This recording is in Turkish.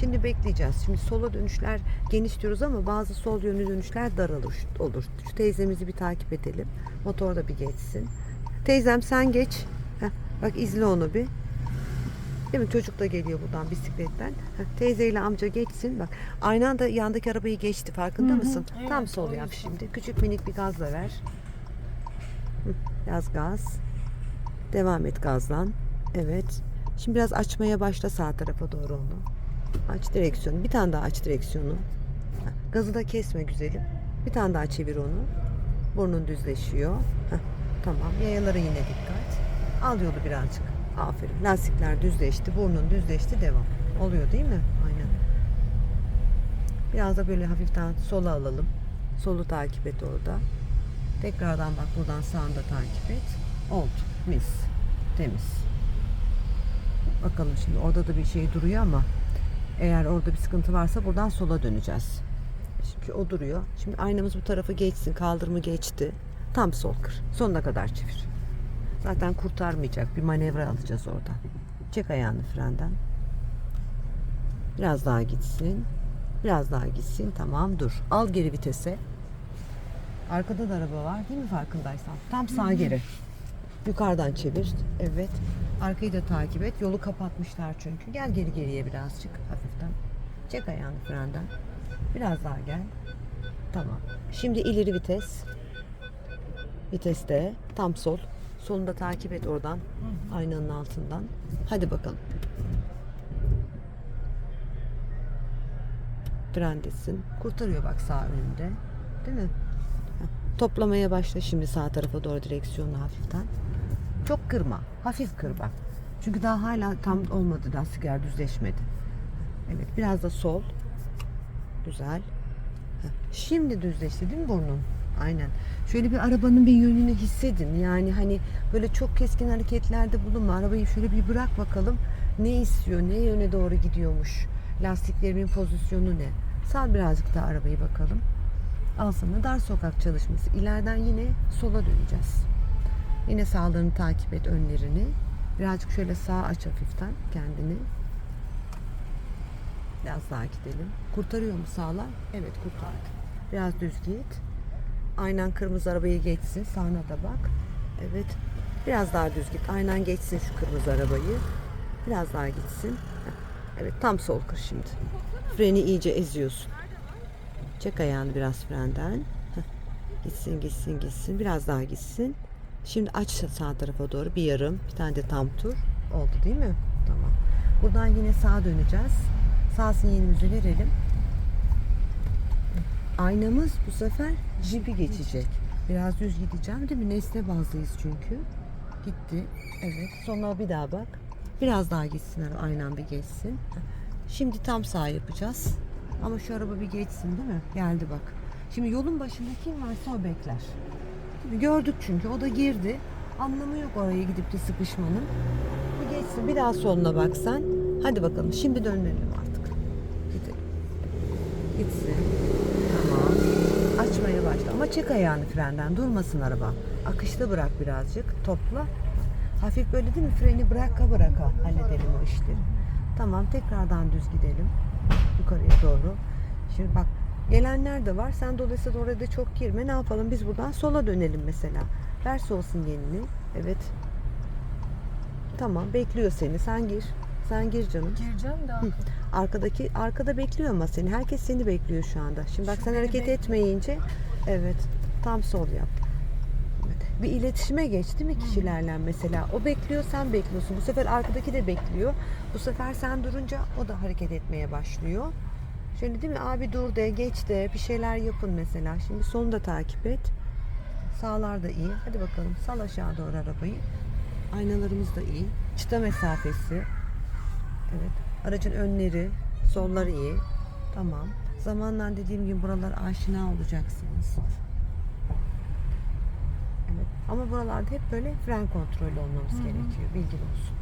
Şimdi bekleyeceğiz. Şimdi sola dönüşler geniş diyoruz ama bazı sol yönlü dönüşler dar olur. olur. Şu teyzemizi bir takip edelim. Motor da bir geçsin. Teyzem sen geç. Heh, bak izle onu bir. Değil mi? Çocuk da geliyor buradan bisikletten. Heh, teyzeyle amca geçsin. Bak aynı anda yandaki arabayı geçti. Farkında Hı hı, mısın? evet, Tam sol yap şimdi. Küçük minik bir gazla ver. Hı, Biraz gaz. Devam et gazlan. Evet. Şimdi biraz açmaya başla sağ tarafa doğru onu. Aç direksiyonu. Bir tane daha aç direksiyonu. Gazı da kesme güzelim. Bir tane daha çevir onu. Burnun düzleşiyor. Heh, tamam. Yayalara yine dikkat. Al yolu birazcık. Aferin. Lastikler düzleşti. Burnun düzleşti. Devam. Oluyor değil mi? Aynen. Biraz da böyle hafiften sola alalım. Solu takip et orada. Tekrardan bak buradan sağında takip et. Oldu. Mis. Temiz. Bakalım şimdi orada da bir şey duruyor ama eğer orada bir sıkıntı varsa buradan sola döneceğiz. Çünkü o duruyor. Şimdi aynamız bu tarafa geçsin. Kaldırımı geçti. Tam sol kır. Sonuna kadar çevir. Zaten kurtarmayacak. Bir manevra alacağız oradan. Çek ayağını frenden. Biraz daha gitsin. Biraz daha gitsin. Tamam dur. Al geri vitese. Arkada da araba var değil mi farkındaysan? Tam sağ geri. Yukarıdan çevir. Evet. Arkayı da takip et. Yolu kapatmışlar çünkü. Gel geri geriye birazcık hafiften. Çek ayağını frenden. Biraz daha gel. Tamam. Şimdi ileri vites. Viteste. Tam sol. Solunda takip et oradan. Aynanın altından. Hadi bakalım. Frendesin. Kurtarıyor bak sağ önünde. Değil mi? Toplamaya başla şimdi sağ tarafa doğru direksiyonu hafiften. Çok kırma. Hafif kır bak. Çünkü daha hala tam olmadı lastikler düzleşmedi. Evet biraz da sol. Güzel. Şimdi düzleşti değil mi burnun? Aynen. Şöyle bir arabanın bir yönünü hissedin. Yani hani böyle çok keskin hareketlerde bulunma. Arabayı şöyle bir bırak bakalım. Ne istiyor? Ne yöne doğru gidiyormuş? Lastiklerimin pozisyonu ne? Sal birazcık daha arabayı bakalım. Al sana dar sokak çalışması. İleriden yine sola döneceğiz. Yine sağlarını takip et önlerini. Birazcık şöyle sağ aç hafiften kendini. Biraz daha gidelim. Kurtarıyor mu sağlar? Evet kurtardı. Biraz düz git. Aynen kırmızı arabayı geçsin. Sağına da bak. Evet. Biraz daha düz git. Aynen geçsin şu kırmızı arabayı. Biraz daha gitsin. Evet tam sol kır şimdi. Freni iyice eziyorsun. Çek ayağını biraz frenden. Gitsin gitsin gitsin. Biraz daha gitsin. Şimdi aç sağ tarafa doğru bir yarım. Bir tane de tam tur. Oldu değil mi? Tamam. Buradan yine sağa döneceğiz. Sağ sinyalimizi verelim. Aynamız bu sefer jipi geçecek. Biraz düz gideceğim değil mi? Nesne bazlıyız çünkü. Gitti. Evet. Sonra bir daha bak. Biraz daha gitsin. Aynen bir geçsin. Şimdi tam sağ yapacağız. Ama şu araba bir geçsin değil mi? Geldi bak. Şimdi yolun başında kim varsa o bekler. Gördük çünkü. O da girdi. Anlamı yok oraya gidip de sıkışmanın. Bir geçsin. Bir daha soluna bak sen. Hadi bakalım. Şimdi dönelim artık. Gidelim. Gitsin. Tamam. Açmaya başla. Ama çek ayağını frenden. Durmasın araba. Akışta bırak birazcık. Topla. Hafif böyle değil mi? Freni bıraka bıraka halledelim o işleri. Tamam. Tekrardan düz gidelim. Yukarıya doğru. Şimdi bak gelenler de var. Sen dolayısıyla oraya da çok girme. Ne yapalım? Biz buradan sola dönelim mesela. Ver sol sinyalini. Evet. Tamam. Bekliyor seni. Sen gir. Sen gir canım. Gireceğim de. Arkadaki arkada bekliyor ama seni. Herkes seni bekliyor şu anda. Şimdi bak Şu sen beni hareket bekliyor. etmeyince evet tam sol yap. Evet. Bir iletişime geç değil mi kişilerle mesela? O bekliyor sen bekliyorsun. Bu sefer arkadaki de bekliyor. Bu sefer sen durunca o da hareket etmeye başlıyor. Şöyle değil mi? Abi dur de, geç de, bir şeyler yapın mesela. Şimdi sonu da takip et. Sağlar da iyi. Hadi bakalım sal aşağı doğru arabayı. Aynalarımız da iyi. Çıta mesafesi. Evet. Aracın önleri, solları iyi. Tamam. Zamanla dediğim gibi buralar aşina olacaksınız. Evet. Ama buralarda hep böyle fren kontrolü olmamız gerekiyor. Bilgin olsun.